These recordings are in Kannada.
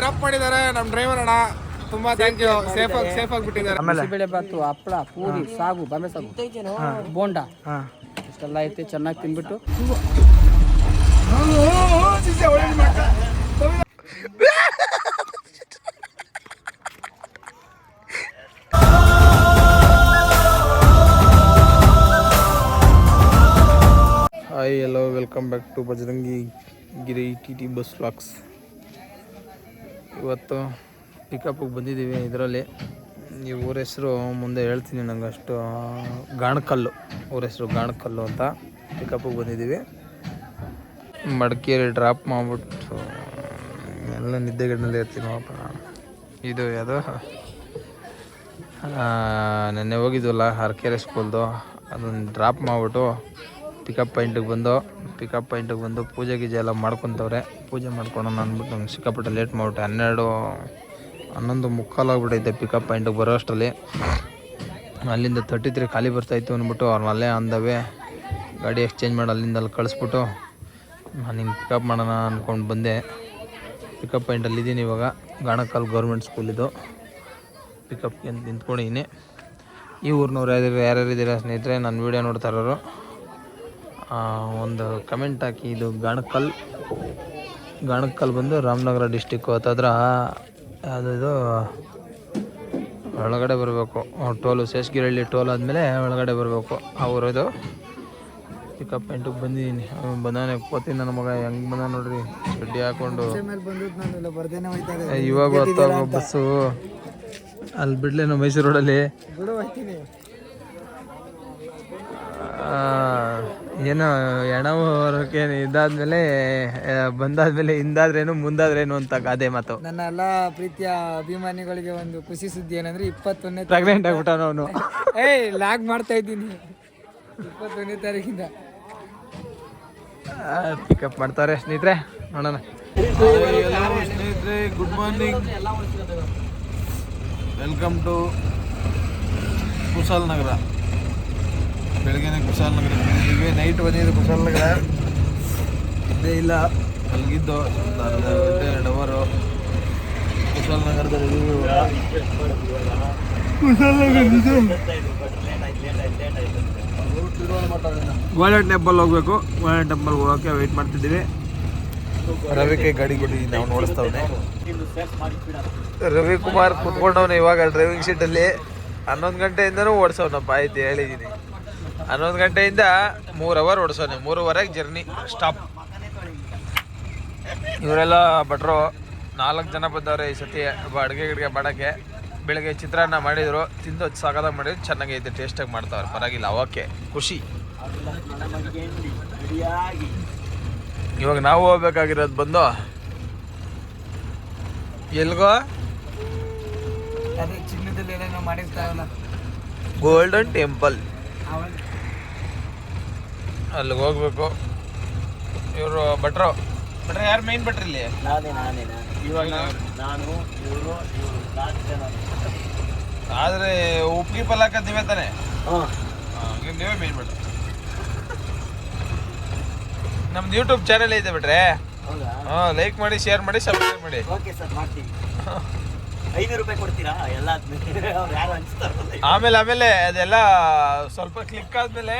ಡ್ರಾಪ್ ಮಾಡಿದ್ದಾರೆ. ನಮ್ಮ ಡ್ರೈವರ್ ಅಣ್ಣ ತುಂಬಾ ಥ್ಯಾಂಕ್ ಯು ಸೇಫ್ ಆಗಿ ಸೇಫ್ ಆಗಿ ಬಿಟ್ಟಿದ್ದಾರೆ. ಬಿಸಿಬೇಳೆ ಬಾತು ಹಪ್ಪಳ ಪೂರಿ ಸಾಗು ಬಾಂಬೆ ಸಾಗು. ಬೋಂಡ. ಹಾಂ. ಇಷ್ಟೆಲ್ಲ ಐತೆ ಚೆನ್ನಾಗಿ ತಿನ್ಬಿಟ್ಟು. Hi hello welcome back to Bajarangi Giri T T bus vlogs ಇವತ್ತು ಪಿಕಪ್ಗೆ ಬಂದಿದ್ದೀವಿ ಇದರಲ್ಲಿ. ಈ ಊರ ಹೆಸರು ಮುಂದೆ ಹೇಳ್ತೀನಿ ನಂಗೆ ಅಷ್ಟು. ಗಾಣಕಲ್ಲು. ಊರ ಹೆಸರು ಗಾಣಕಲ್ಲು ಅಂತ ಪಿಕಪ್ಗೆ ಬಂದಿದ್ದೀವಿ. ಮಡಿಕೇರಿ ಡ್ರಾಪ್ ಮಾಡಿಬಿಟ್ಟು, ಎಲ್ಲ ನಿದ್ದೆಗಡ್ಡಲ್ಲಿ ಇರ್ತೀನಿ ನೋಡಪ್ಪ ನಾನು. ಇದು ಯಾವುದು? ನೆನ್ನೆ ಹೋಗಿದ್ವಲ್ಲ ಹರಕೆರೆ ಸ್ಕೂಲ್ದು ಅದನ್ನು ಡ್ರಾಪ್ ಮಾಡಿಬಿಟ್ಟು ಪಿಕಪ್ ಪಾಯಿಂಟಿಗೆ ಬಂದು ಪಿಕಪ್ ಪಾಯಿಂಟಿಗೆ ಬಂದು ಪೂಜೆ ಗೀಜೆ ಎಲ್ಲ ಮಾಡ್ಕೊತವ್ರೆ. ಪೂಜೆ ಮಾಡ್ಕೊಳೋಣ ಅಂದ್ಬಿಟ್ಟು ನಂಗೆ ಸಿಕ್ಕಾಪಟ್ಟೆ ಲೇಟ್ ಮಾಡಿಬಿಟ್ಟೆ. ಹನ್ನೆರಡು ಹನ್ನೊಂದು ಮುಕ್ಕಾಲಾಗ್ಬಿಟ್ಟೈತೆ ಪಿಕಪ್ ಪಾಯಿಂಟಿಗೆ ಬರೋ ಅಷ್ಟರಲ್ಲಿ. ಅಲ್ಲಿಂದ ತರ್ಟಿ ತ್ರೀ ಖಾಲಿ ಬರ್ತಾಯಿತ್ತು ಅಂದ್ಬಿಟ್ಟು ಅವ್ರನ್ನಲ್ಲೇ ಅಂದವೆ ಗಾಡಿ ಎಕ್ಸ್ಚೇಂಜ್ ಮಾಡಿ ಅಲ್ಲಿಂದ ಅಲ್ಲಿ ಕಳಿಸ್ಬಿಟ್ಟು ನಾನು ಹಿಂಗೆ ಪಿಕಪ್ ಮಾಡೋಣ ಅಂದ್ಕೊಂಡು ಬಂದೆ. ಪಿಕಪ್ ಪಾಯಿಂಟಲ್ಲಿ ಇದ್ದೀನಿ ಇವಾಗ. ಗಾಣಕಲ್ ಗೌರ್ಮೆಂಟ್ ಸ್ಕೂಲಿದು ಪಿಕಪ್ಗೆ ನಿಂತ್ಕೊಂಡಿದ್ದೀನಿ ಈ ಊರಿನವ್ರು ಯಾರು ಯಾರ್ಯಾರು ಇದ್ದೀರಾ ಸ್ನೇಹಿತರೆ ನನ್ನ ವೀಡಿಯೋ ನೋಡ್ತಾ ಇರೋರು. ಆ, ಒಂದು ಕಮೆಂಟ್ ಹಾಕಿ ಇದು ಗಣಕಲ್ ಗಣಕಲ್ ಬಂದು ರಾಮನಗರ ಡಿಸ್ಟಿಕ್ಕು ಹತ್ತತ್ರ ಅದು ಇದು ಒಳಗಡೆ ಬರಬೇಕು. ಟೋಲು ಶೇಷಗಿರಳ್ಳಿ ಟೋಲ್ ಆದಮೇಲೆ ಒಳಗಡೆ ಬರಬೇಕು. ಅವರದು ಇದು. ಪಿಕಪ್ ಪಾಯಿಂಟಿಗೆ ಬಂದಿದ್ದೀನಿ. ಬಂದಾನೆ ಕೋತೀನಿ ನನ್ನ ಮಗ ಹೆಂಗೆ ಬಂದ ನೋಡ್ರಿ? ಚಡ್ಡಿ ಹಾಕೊಂಡು. ಇವಾಗ ಹೊತ್ತಾಗ ಬಸ್ಸು. ಅಲ್ಲಿ ಬಿಡ್ಲೇನು ಮೈಸೂರು ರೋಡಲ್ಲಿ ಬಿಡು ಹೆಣ ಏನೋ ಎಣವರಕ್ಕೆ ಇದಾದ್ಮೇಲೆ ಬಂದಾದ್ಮೇಲೆ ಹಿಂದಾದ್ರೇನು ಮುಂದಾದ್ರೇನು ಅಂತ ಗಾದೆ ಮಾತು. ನನ್ನ ಎಲ್ಲ ಪ್ರೀತಿಯ ಅಭಿಮಾನಿಗಳಿಗೆ ಒಂದು ಖುಷಿ ಸುದ್ದಿ ಏನಂದ್ರೆ ಇಪ್ಪತ್ತೊಂದನೇ ಪ್ರೆಗ್ನೆಂಟ್ ಆಗ್ಬಿಟ್ಟ ಅವನು. ಏಯ್ ಲಾಗ್ ಮಾಡ್ತಾ ಇದ್ದೀನಿ. ಇಪ್ಪತ್ತೊಂದನೇ ತಾರೀಕಿಂದ ಪಿಕಪ್ ಮಾಡ್ತಾರೆ ಸ್ನೇಹಿತರೆ ನೋಡೋಣ. ಸ್ನೇಹಿತರೆ good morning welcome to Kushalnagar ಬೆಳಗ್ಗೆನೆ ಕುಶಾಲ್ ನಗರ ಇವೇ ನೈಟ್ ಬಂದಿದ್ದು ಕುಶಾಲ್ ನಗರ. ಇದ್ದೇ ಇಲ್ಲ. ಅಲ್ಲಿಗಿದ್ದು ಗಂಟೆ ಎರಡು ಅವರು ಕುಶಾಲ್ ನಗರದಲ್ಲಿ ಕುಶಾಲ್ ಗೋಲ್ಡನ್ ಟೆಂಪಲ್ ಹೋಗ್ಬೇಕು. ಗೋಲ್ಡನ್ ಟೆಂಪಲ್ ಹೋಗೋಕೆ ವೆಯ್ಟ್ ಮಾಡ್ತಿದ್ದೀವಿ. ರವಿಕೆ ಗಾಡಿ ಗುಡಿ ನಾವು ನೋಡಿಸ್ತವನೆ. ರವಿ ಕುಮಾರ್ ಕುತ್ಕೊಂಡವನೆ ಇವಾಗ ಡ್ರೈವಿಂಗ್ ಸೀಟಲ್ಲಿ ಹನ್ನೊಂದು ಗಂಟೆಯಿಂದನೂ ಓಡಿಸೋನಪ್ಪ ಆಯ್ತು ಹೇಳಿದ್ದೀನಿ ಹನ್ನೊಂದು ಗಂಟೆಯಿಂದ ಮೂರು ಅವರ್ ಓಡಿಸೋನೆ ಮೂರುವರೆಗೆ ಜರ್ನಿ ಸ್ಟಾಪ್ ಇವರೆಲ್ಲ ಭಟ್ರು ನಾಲ್ಕು ಜನ ಬಂದವ್ರೆ ಈ ಸತಿ ಅಡುಗೆ ಗಿಡ್ಗೆ ಮಾಡೋಕ್ಕೆ. ಬೆಳಗ್ಗೆ ಚಿತ್ರಾನ್ನ ಮಾಡಿದ್ರು ತಿಂದು ಸಾಕಾದಾಗ ಮಾಡಿದ್ರು ಚೆನ್ನಾಗೈತೆ ಟೇಸ್ಟಾಗಿ ಮಾಡ್ತಾವ್ರೆ. ಪರವಾಗಿಲ್ಲ ಅವಕ್ಕೆ ಖುಷಿ. ಇವಾಗ ನಾವು ಹೋಗ್ಬೇಕಾಗಿರೋದು ಬಂದು ಎಲ್ಗೋ? ಗೋಲ್ಡನ್ ಟೆಂಪಲ್ ಅಲ್ಲಿಗೆ ಹೋಗ್ಬೇಕು. ಇವರು ಭಟ್ರು. ಭಟ್ರ ಯಾರು ಮೇನ್ ಭಟ್ರು ಇಲ್ಲಿ? ನಾನೇ ನಾನೇ ನಾನೇ. ಇವಾಗ ನಾನು ಇವರು ಇವರು. ನಾಲ್ಕು ಜನ ಆದ್ರೆ ಉಪ್ಪಿಗೆ ಪಲ್ಲಾಕ ನೀವೇ ತಾನೆ? ಹಾಂ. ನೀವೇ ಮೇನ್ ಭಟ್ರು. ನಮ್ದು ಯೂಟ್ಯೂಬ್ ಚಾನೆಲ್ ಐತೆ ಬಿಟ್ರೆ. ಹೌದಾ? ಹಾಂ ಲೈಕ್ ಮಾಡಿ ಶೇರ್ ಮಾಡಿ ಸಬ್ಸ್ಕ್ರೈಬ್ ಮಾಡಿ. ಓಕೆ ಸರ್ ಮಾಡ್ತೀವಿ ಐನೂರು ರೂಪಾಯಿ ಕೊಡ್ತೀರಾ? ಎಲ್ಲ ಅವರು ಯಾರು ಹಂಚ್ತಾರಲ್ಲ ಆಮೇಲೆ ಆಮೇಲೆ ಅದೆಲ್ಲ ಸ್ವಲ್ಪ ಕ್ಲಿಕ್ ಆದ್ಮೇಲೆ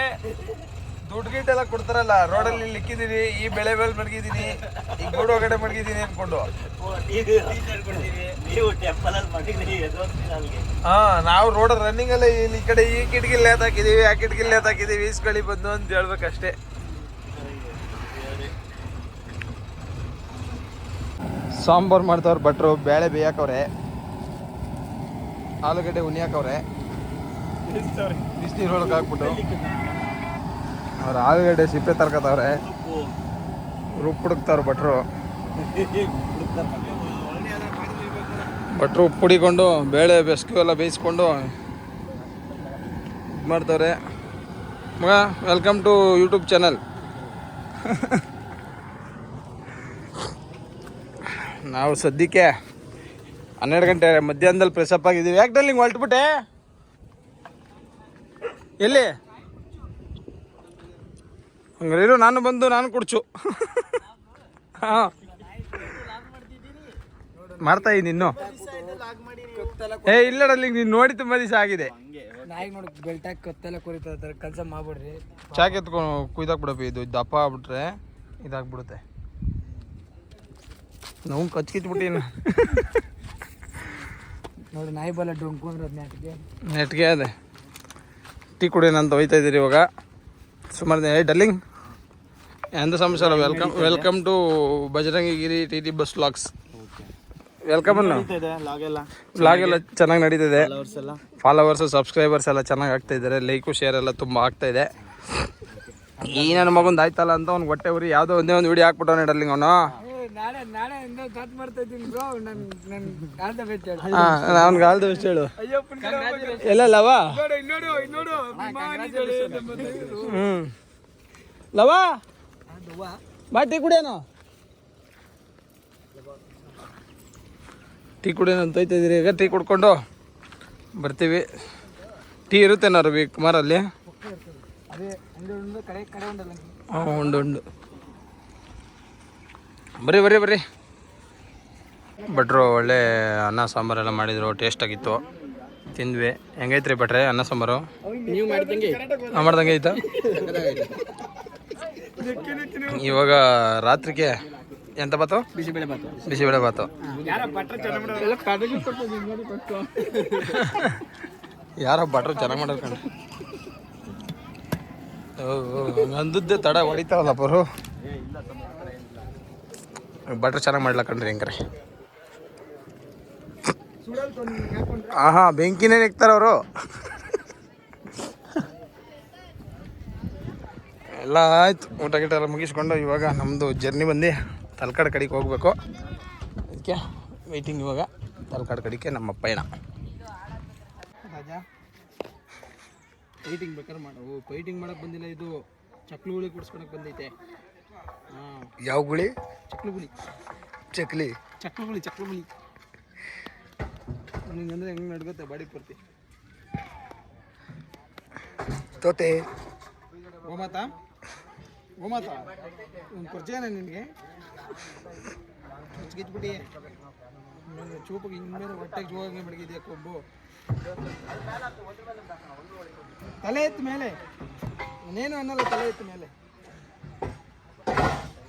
ದುಡ್ಡು ಗಿಡ್ಡೆಲ್ಲ ಕೊಡ್ತಾರಲ್ಲ ರೋಡಲ್ಲಿ ಲಿಕ್ಕಿದೀನಿ ಈ ಬೆಳೆ ಬೆಳೆ ಮಡಗಿದ್ದೀನಿ ಈ ಗೂಡು ಒಳಗಡೆ ಮಡಗಿದ್ದೀನಿ ಅನ್ಕೊಂಡು. ಹಾ ನಾವು ರೋಡ್ ರನ್ನಿಂಗ್ ಅಲ್ಲ ಇಲ್ಲಿ ಈ ಕಡೆ ಈ ಕಿಟಕಿ ಲೇತ್ ಹಾಕಿದೀವಿ ಆ ಕಿಟಕಿ ಲೇತ್ ಹಾಕಿದೀವಿ ಈಸ್ಕಳಿ ಬಂದು ಅಂತ ಹೇಳ್ಬೇಕಷ್ಟೇ. ಸಾಂಬಾರು ಮಾಡ್ತವ್ರು ಭಟ್ರು ಬೇಳೆ ಬೇಯಾಕವ್ರೆ ಆಲೂಗಡ್ಡೆ ಉನಿಯಾಕವ್ರೆ ಬಿಸಿನೀರೊಳಗೆ ಹಾಕ್ಬಿಟ್ಟು. ಅವ್ರು ಆಲೂಗಡ್ಡೆ ಸಿಪ್ಪೆ ತರ್ಕತ್ತವ್ರೆ. ರುಬ್ಬ್ ಹುಡುಕ್ತಾವ್ರೆ ಭಟ್ರು. ಭಟ್ರು ಉಪ್ಪು ಪುಡಿಕೊಂಡು ಬೇಳೆ ಬೆಸ್ಕು ಎಲ್ಲ ಬೇಯಿಸ್ಕೊಂಡು ಇದು ಮಾಡ್ತವ್ರೆ. ಮಗ ವೆಲ್ಕಮ್ ಟು ಯೂಟ್ಯೂಬ್ ಚಾನಲ್ ನಾವು ಸದ್ಯಕ್ಕೆ ಹನ್ನೆರಡು ಗಂಟೆ ಮಧ್ಯಾಹ್ನದಲ್ಲಿ ಪ್ರೆಸಪ್ ಆಗಿದ್ದೀವಿ. ಯಾಕೆ ಹಿಂಗೆ ಹೊಲ್ಟ್ಬಿಟ್ಟೆ ಎಲ್ಲಿ? ಹಂಗಾರೆ ಇರು ನಾನು ಬಂದು ನಾನು ಕುಡ್ಚು. ಹಾಂ. ಮಾಡ್ತಾ ಇದ್ದೀನಿ ಇನ್ನು. ಏ ಇಲ್ಲ ಡರ್ಲಿಂಗ್ ನೀನು ನೋಡಿ ತುಂಬಾ ದಿವಸ ಆಗಿದೆ. ನಾಯಿ ನೋಡಿ ಬೆಲ್ಟ್ ಹಾಕಿ ಕತ್ತೆಲ್ಲ ಕುರಿತಾ ಇರ್ತಾರೆ ಕೆಲಸ ಮಾಡ್ಬಿಡ್ರಿ. ಚಾಕ್ ಎತ್ಕೊಂಡು ಕುಯ್ದಾಕ್ಬಿಡಪ್ಪ ಇದು ದಪ್ಪ ಆಗ್ಬಿಟ್ರೆ ಇದಾಗ್ಬಿಡುತ್ತೆ. ನಾವು ಕಚ್ಕಿತ್ಬಿಟ್ಟಿನ. ನೋಡಿ ನಾಯಿ ಬಲ್ಲ ಡೊಂಕು ಅಂದ್ರೆ ನೆಟ್ಗೆ. ನೆಟ್ಗೆ ಅದೇ. ಟೀ ಕುಡಿಯೋಣ ಅಂತ ಹೋಯ್ತಾ ಇದ್ದೀರಿ ಇವಾಗ. ಸುಮಾರು ಡಲ್ಲಿಂಗ್ ಸಮಸ್ಯೆ ಅಲ್ಲ welcome welcome to Bajarangigiri T T bus vlogs welcome vlog ಎಲ್ಲ. ಚೆನ್ನಾಗಿ ನಡೀತಿದೆ. ಫಾಲೋವರ್ಸ್ ಸಬ್ಸ್ಕ್ರೈಬರ್ಸ್ ಎಲ್ಲ ಚೆನ್ನಾಗಿ ಆಗ್ತಾ ಇದ್ದಾರೆ. ಲೈಕು ಶೇರ್ ಎಲ್ಲ ತುಂಬ ಆಗ್ತಾ ಇದೆ. ಈ ನನ್ನ ಮಗಂದು ಆಯ್ತಲ್ಲ ಅಂತ ಅವ್ನು ಹೊಟ್ಟೆ ಉರಿ. ಯಾವುದೋ ಒಂದೇ ಒಂದು ವಿಡಿಯೋ ಹಾಕ್ಬಿಟ್ಟವನೇ ಡಲ್ಲಿಂಗ್ ಅವನು. ನಾಳೆ ನಾಳೆ ಇಂದ ಸ್ಟಾರ್ಟ್ ಮಾಡ್ತಾ ಇದ್ದೀನಿ ಬ್ರೋ ನನ್ ನನ್ ಕಾಲ್ದ ಬೆಟ್ಟ ಹಾಂ ಅವ್ನಿಗೆ ಆಲ್ದ ಎಷ್ಟು ಹೇಳು. ಎಲ್ಲ ಲವ? ನೋಡು ನೋಡು ಹ್ಞೂ ಲವ? ಬಾ ಟೀ ಕುಡಿಯೋಣ ಟೀ ಕುಡಿಯೋಣ ಅಂತ ಹೋಯ್ತಾ ಈಗ ಟೀ ಕುಡ್ಕೊಂಡು ಬರ್ತೀವಿ. ಟೀ ಇರುತ್ತೇನೋ ರವಿ ಕುಮಾರ್ ಅಲ್ಲಿ. ಅದೇ ಒಂದು ಒಂದು ಕಡೆ ಕಡೆ ಉಂಟಲ್ಲ ಹಾಂ ಉಂಡು ಉಂಡು ಬರ್ರಿ ಬರ್ರಿ ಬರ್ರಿ. ಭಟ್ರು ಒಳ್ಳೆ ಅನ್ನ ಸಾಂಬಾರೆಲ್ಲ ಮಾಡಿದ್ರು ಟೇಸ್ಟ್ ಆಗಿತ್ತು. ತಿಂದ್ವಿ. ಹೆಂಗೈತ್ರಿ ಭಟ್ರೆ ಅನ್ನ ಸಾಂಬಾರು? ನೀವು ಮಾಡಿದಂಗೆ ಆಯ್ತಾ ಇವಾಗ ರಾತ್ರಿಗೆ ಎಂತ ಬಾತು ಬಿಸಿಬೇಳೆ ಬಾತು ಬಿಸಿಬೇಳೆ ಬಾತು ಯಾರ ಭಟ್ರು ಚೆನ್ನಾಗಿ ಮಾಡೋರು ಕಣ. ಅಂದದ್ದೇ ತಡ ಹೊಡಿತಾವಲ್ಲ ಬರು. ಭಟ್ರು ಚೆನ್ನಾಗಿ ಮಾಡ್ಲಾ ಕಣ್ರಿ ಹೆಂಗ್ರೆ? ಆಹಾ, ಬೆಂಕಿನೇ ನೆಕ್ತಾರ ಅವರು. ಎಲ್ಲ ಆಯ್ತು, ಊಟ ಗಿಟ ಎಲ್ಲ ಮುಗಿಸ್ಕೊಂಡು ಇವಾಗ ನಮ್ಮದು ಜರ್ನಿ ಬಂದು ತಲಕಾಡು ಕಡೆಗೆ ಹೋಗಬೇಕು. ಅದಕ್ಕೆ ವೆಯ್ಟಿಂಗ್ ಇವಾಗ, ತಲಕಾಡು ಕಡೆಗೆ ನಮ್ಮ ಪಯಣ. ರಾಜ ಬೇಕಾದ್ರೆ ಮಾಡು. ಫೈಟಿಂಗ್ ಮಾಡೋಕೆ ಬಂದಿಲ್ಲ, ಇದು ಚಕ್ಲುಗಳಿಗೆ ಗುಳಿ ಕುಡಿಸ್ಕೊಳಕ್ಕೆ ಬಂದೈತೆ. ಹಾಂ ಯಾವ ಗುಳಿ? ಚಕ್ಲು ಗುಳಿ ಚಕ್ಲಿ. ಚಕ್ಲು ಗುಳಿ ಚಕ್ಲು ಗುಳಿ ನಿಂಗಂದ್ರೆ ಹೆಂಗೆ ನಡ್ಗುತ್ತೆ ಬಾಡಿ ಪೂರ್ತಿ? ತೋತೆ. ಗೋಮಾತ ಗೋಮಾತ ಒಂದು ಪರಿಚಯನ ನಿನಗೆ? ಗಿಚ್ಬಿಟ್ಟು ಚೂಪಿಗೆ ಹಿಂಗೆ ಮೇಲೆ ಹೊಟ್ಟೆಗೆ ಜೋಗಂಗೆ ಬೆಳಗಿದೆಯಾ ಕೊಬ್ಬು? ತಲೆ ಎತ್ತ ಮೇಲೆ. ನಾನೇನು ಅನ್ನಲ್ಲ ತಲೆ ಎತ್ತ ಮೇಲೆ.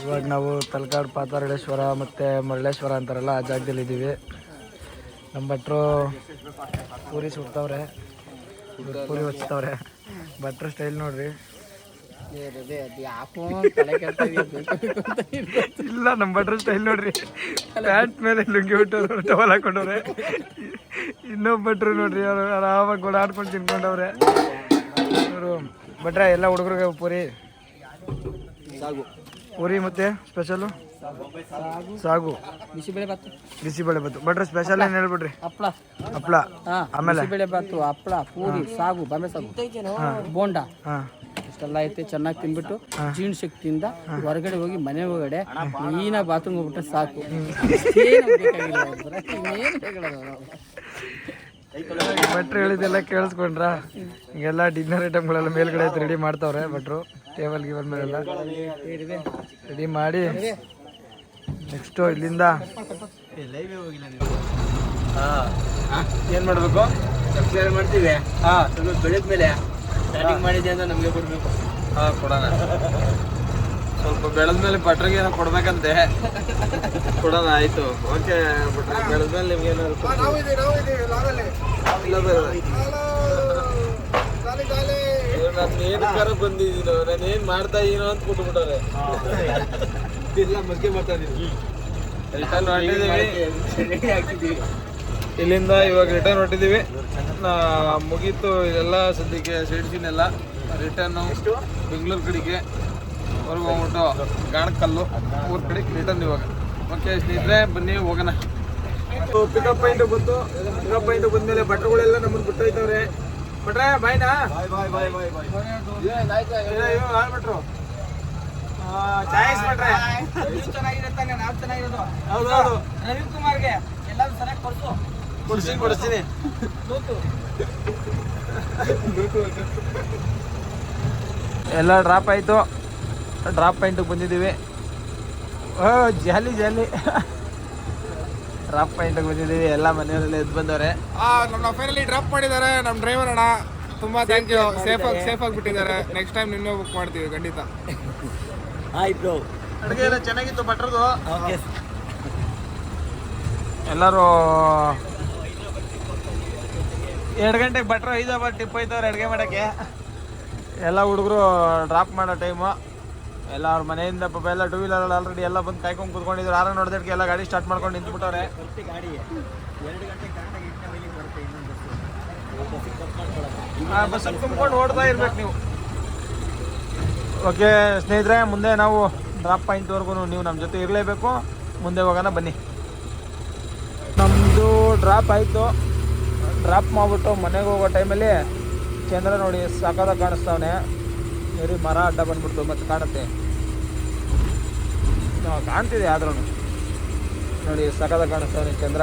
ಇವಾಗ ನಾವು ತಲಕಾಡು ಪಾತಾಳೇಶ್ವರ ಮತ್ತು ಮರಳೇಶ್ವರ ಅಂತಾರಲ್ಲ ಆ ಜಾಗದಲ್ಲಿ ಇದ್ದೀವಿ ನಮ್ಮ ಭಟ್ರು ಪೂರಿ ಸುಡ್ತವ್ರೆ. ಪೂರಿ ಹೊಚ್ತವ್ರೆ. ಭಟ್ರು ಸ್ಟೈಲ್ ನೋಡ್ರಿ. ಇಲ್ಲ ನಮ್ಮ ಭಟ್ರು ಸ್ಟೈಲ್ ನೋಡ್ರಿ. ಪ್ಯಾಂಟ್ ಮೇಲೆ ಲುಂಗಿ ಬಿಟ್ಟವ್ರು ಟವಲ್ ಹಾಕೊಂಡವ್ರೆ. ಇನ್ನೊಬ್ಬ ಭಟ್ರು ನೋಡ್ರಿ ಅವ್ರು ಆರಾಮಾಗಿ ಓಡಾಡ್ಕೊಂಡು ತಿನ್ಕೊಂಡವ್ರೆ. ಇವರು ಭಟ್ರೆ ಎಲ್ಲ ಹುಡುಗರಿಗೆ ಪೂರಿ. ಪೂರಿ ಮತ್ತೆ ಸ್ಪೆಷಲು ಸಾಗು. ಬಿಸಿಬೇಳೆ ಬಾತು. ಬಿಸಿಬೇಳೆ ಸ್ಪೆಷಲ್ ಏನು ಹೇಳ್ಬಿಡ್ರಿ? ಹಪ್ಳ. ಹಪ್ಳ. ಆಮೇಲೆ? ಬಿಸಿಬೇಳೆ ಬಾತು ಹಪ್ಳ ಪೂರಿ ಸಾಗು ಬಾಂಬೆ ಸಾಗು. ಬೋಂಡ. ಹಾಂ. ಇಷ್ಟೆಲ್ಲ ಐತೆ ಚೆನ್ನಾಗಿ ತಿನ್ಬಿಟ್ಟು ಜೀರ್ಣ ಶಕ್ತಿಯಿಂದ ಹೊರಗಡೆ ಹೋಗಿ ಮನೆ ಒಳಗಡೆ ನೀನ ಬಾತ್ರೂಮ್ ಹೋಗ್ಬಿಟ್ರೆ ಸಾಕು? ಭಟ್ರು ಹೇಳಿದೆಲ್ಲ ಕೇಳಿಸ್ಕೊಂಡ್ರ? ಹಿಂಗೆಲ್ಲ ಡಿನ್ನರ್ ಐಟಮ್ಗಳೆಲ್ಲ ಮೇಲ್ಗಡೆ ರೆಡಿ ಮಾಡ್ತಾವ್ರೆ ಭಟ್ರು. ಟೇಬಲ್ ಗಿಬಲ್ ಮೇಲೆಲ್ಲ ರೆಡಿ ಮಾಡಿ. ನೆಕ್ಸ್ಟು ಇಲ್ಲಿಂದ ಏನು ಮಾಡಬೇಕು? ಸಬ್ಸ್ಕ್ರೈಬ್ ಮಾಡ್ತೀವಿ. ಹಾಂ. ಸ್ವಲ್ಪ ಬೆಳೆದ ಮೇಲೆ ಸ್ಟಾರ್ಟಿಂಗ್ ಮಾಡಿದ್ದೆ ಅಂತ ನಮಗೆ ಕೊಡಬೇಕು. ಹಾಂ ಕೊಡೋಣ. ಸ್ವಲ್ಪ ಬೆಳೆದ ಮೇಲೆ ಭಟ್ರಿಗೆ ಏನೋ ಕೊಡ್ಬೇಕಂತೆ. ಕೊಡೋಣ ಆಯ್ತು. ಓಕೆ ಭಟ್ರೆ ಬೆಳೆದ ಮೇಲೆ ನಿಮ್ಗೆ ಏನಾದ್ರು ನಾನು ಏನು ಕರ ಬಂದಿದ್ದೀನೋ ನಾನು ಏನ್ ಮಾಡ್ತಾ ಇದೀನೋ ಅಂತ ಕೊಟ್ಬಿಟ್ಟವ್ರೆ ಇಲ್ಲ ಮಗ್ಗೆ ಮಾತಾಡಿದ್ವಿ ರಿಟರ್ನ್ ಹೊರಟಿದ್ದೀವಿ ಇಲ್ಲಿಂದ ಇವಾಗ ರಿಟರ್ನ್ ಹೊರಟಿದ್ದೀವಿ ನಾ- ಮುಗೀತು ಇದೆಲ್ಲ ಸದ್ಯಕ್ಕೆ ಸೇಡ್ಸಿನೆಲ್ಲ ರಿಟರ್ನ್ ಬೆಂಗಳೂರು ಕಡೆಗೆ ಹೊರಗೆ ಹೋಗ್ಬಿಟ್ಟು ಗಾಣಕಲ್ಲು ಊರ್ ಕಡೆಗೆ ರಿಟರ್ನ್ ಇವಾಗ ಓಕೆ ಸ್ನೇಹಿತರೆ ಬನ್ನಿ ಹೋಗೋಣ ಪಿಕಪ್ ಪಾಯಿಂಟ್ ಬಂತು ಪಿಕಪ್ ಪಾಯಿಂಟ್ ಬಂದ್ಮೇಲೆ ಭಟ್ರುಗಳೆಲ್ಲ ನಮ್ಮನ್ನು ಬಿಟ್ಟೋಯ್ತವ್ರೆ ಭಟ್ರೆ ಬಾಯ್ನಾ ಬಾಯ್ ಬಾಯ್ ಬಾಯ್ ಬಾಯ್ ಬಾಯ್ ಆಗ್ಬಿಟ್ರು ಚಾಯ್ಸ್ ಭಟ್ರೆ ಚೆನ್ನಾಗಿದೆ ತಾನೆ ನಾವು ಚೆನ್ನಾಗಿರೋದು. ಹೌದು ಹೌದು. ರವಿ ಕುಮಾರ್ಗೆ ಎಲ್ಲರೂ ಚೆನ್ನಾಗಿ ಕೊಡ್ಸು. ಕೊಡಿಸ್ತೀನಿ. ಕೊಡಿಸ್ತೀನಿ ಎಲ್ಲ ಡ್ರಾಪ್ ಆಯಿತು. ಡ್ರಾಪ್ ಪಾಯಿಂಟಿಗೆ ಬಂದಿದ್ದೀವಿ. ಓ ಜಾಲಿ ಜಾಲಿ ಡ್ರಾಪ್ ಪಾಯಿಂಟಿಗೆ ಬಂದಿದ್ದೀವಿ. ಎಲ್ಲ ಮನೆಯವರೆಲ್ಲ ಎದ್ದು ಬಂದವ್ರೆ. ಆ ನಮ್ಮ ಫೈನಲಿ ಡ್ರಾಪ್ ಮಾಡಿದ್ದಾರೆ. ನಮ್ಮ ಡ್ರೈವರ್ ಅಣ್ಣ. ತುಂಬಾ ಥ್ಯಾಂಕ್ ಯು ಸೇಫ್ ಆಗಿ ಸೇಫ್ ಆಗಿ ಬಿಟ್ಟಿದ್ದಾರೆ. ನೆಕ್ಸ್ಟ್ ಟೈಮ್ ನಿನ್ನೆ ಬುಕ್ ಮಾಡ್ತೀವಿ ಖಂಡಿತ. ಹಾಯ್ ಬ್ರೋ ಅಡುಗೆ ಎಲ್ಲ ಚೆನ್ನಾಗಿತ್ತು ಭಟ್ರದು ಓಕೆ ಎಲ್ಲರೂ ಎರಡು ಗಂಟೆಗೆ ಭಟ್ರು ಐದಾಬಾದ್ ಟಿಪ್ ಹೋಯ್ತವ್ರೆ ಅಡುಗೆ ಮಾಡೋಕ್ಕೆ. ಎಲ್ಲ ಹುಡುಗರು ಡ್ರಾಪ್ ಮಾಡೋ ಟೈಮು ಎಲ್ಲ ಅವ್ರ ಮನೆಯಿಂದ ಪಾಪ ಎಲ್ಲ ಟೂ ವೀಲರ್ ಆಲ್ರೆಡಿ ಎಲ್ಲ ಬಂದು ಕಾಯ್ಕೊಂಡು ಕೂತ್ಕೊಂಡಿದ್ರು. ಆರ ನೋಡಿದಕ್ಕೆ ಎಲ್ಲ ಗಾಡಿ ಸ್ಟಾರ್ಟ್ ಮಾಡ್ಕೊಂಡು ನಿಂತ್ಬಿಟ್ಟವ್ರೆ. ಹಾಂ ಗಾಡಿ ಎರಡು ಗಂಟೆ ಕರೆಕ್ಟಾಗಿ ಇಟ್ಟ ಬರುತ್ತೆ ಇನ್ನೊಂದು ಬಸ್ಸು ಬಸ್ ಪಿಕಪ್ ಮಾಡ್ಕೊಳ್ಳೋದು ಬಸ್ ತುಂಬ್ಕೊಂಡು ಓಡ್ತಾ ಇರ್ಬೇಕು ನೀವು. ಓಕೆ, ಸ್ನೇಹಿತರೆ, ಮುಂದೆ ನಾವು ಡ್ರಾಪ್ ಪಾಯಿಂಟ್ವರೆಗೂ ನೀವು ನಮ್ಮ ಜೊತೆ ಇರಲೇಬೇಕು. ಮುಂದೆ ಹೋಗೋಣ, ಬನ್ನಿ. ನಮ್ಮದು ಡ್ರಾಪ್ ಆಯಿತು. ಡ್ರಾಪ್ ಮಾಡಿಬಿಟ್ಟು ಮನೆಗೆ ಹೋಗೋ ಟೈಮಲ್ಲಿ ಚಂದ್ರ ನೋಡಿ ಸಾಕಾದ ಕಾಣಿಸ್ತಾವನೆ. ಬರೀ ಮರ ಅಡ್ಡ ಬಂದ್ಬಿಡ್ತು, ಮತ್ತೆ ಕಾಣುತ್ತೆ. ಕಾಣ್ತಿದೆ ಆದ್ರೂ ನೋಡಿ, ಸಕದ ಕಾಣಿಸ್ತಾವನೆ ಚಂದ್ರ.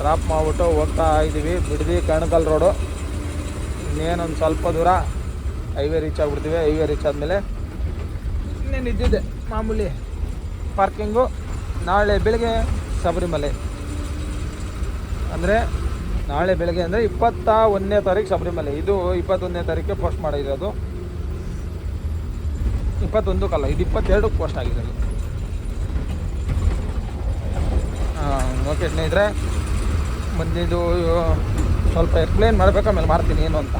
ಡ್ರಾಪ್ ಮಾಡಿಬಿಟ್ಟು ಹೋಗ್ತಾ ಇದ್ದೀವಿ ಬಿಡ್ದು ಕಣಕಲ್ ರೋಡು ಇನ್ನೇನೊಂದು ಸ್ವಲ್ಪ ದೂರ. ಹೈವೇ ರೀಚ್ ಆಗ್ಬಿಡ್ತೀವಿ. ಹೈವೇ ರೀಚ್ ಆದಮೇಲೆ ಇನ್ನೇನು ಇದ್ದಿದ್ದೆ ಮಾಮೂಲಿ ಪಾರ್ಕಿಂಗು ನಾಳೆ ಬೆಳಗ್ಗೆ ಶಬರಿಮಲೆ. ಅಂದರೆ ನಾಳೆ ಬೆಳಗ್ಗೆ ಅಂದರೆ ಇಪ್ಪತ್ತ ಒಂದನೇ ತಾರೀಕು ಶಬರಿಮಲೆ. ಇದು ಇಪ್ಪತ್ತೊಂದನೇ ತಾರೀಕಿಗೆ ಪೋಸ್ಟ್ ಮಾಡಿರೋದು. ಇಪ್ಪತ್ತೊಂದಕ್ಕಲ್ಲ ಇದು ಇಪ್ಪತ್ತೆರಡಕ್ಕೆ ಪೋಸ್ಟ್ ಆಗಿರೋದು ಹಾಂ ಓಕೆ ಸ್ನೇಹಿತರೆ ಮುಂದಿದ್ದು ಸ್ವಲ್ಪ ಎಕ್ಸ್ಪ್ಲೇನ್ ಮಾಡಬೇಕು? ಆಮೇಲೆ ಮಾಡ್ತೀನಿ, ಏನು ಅಂತ.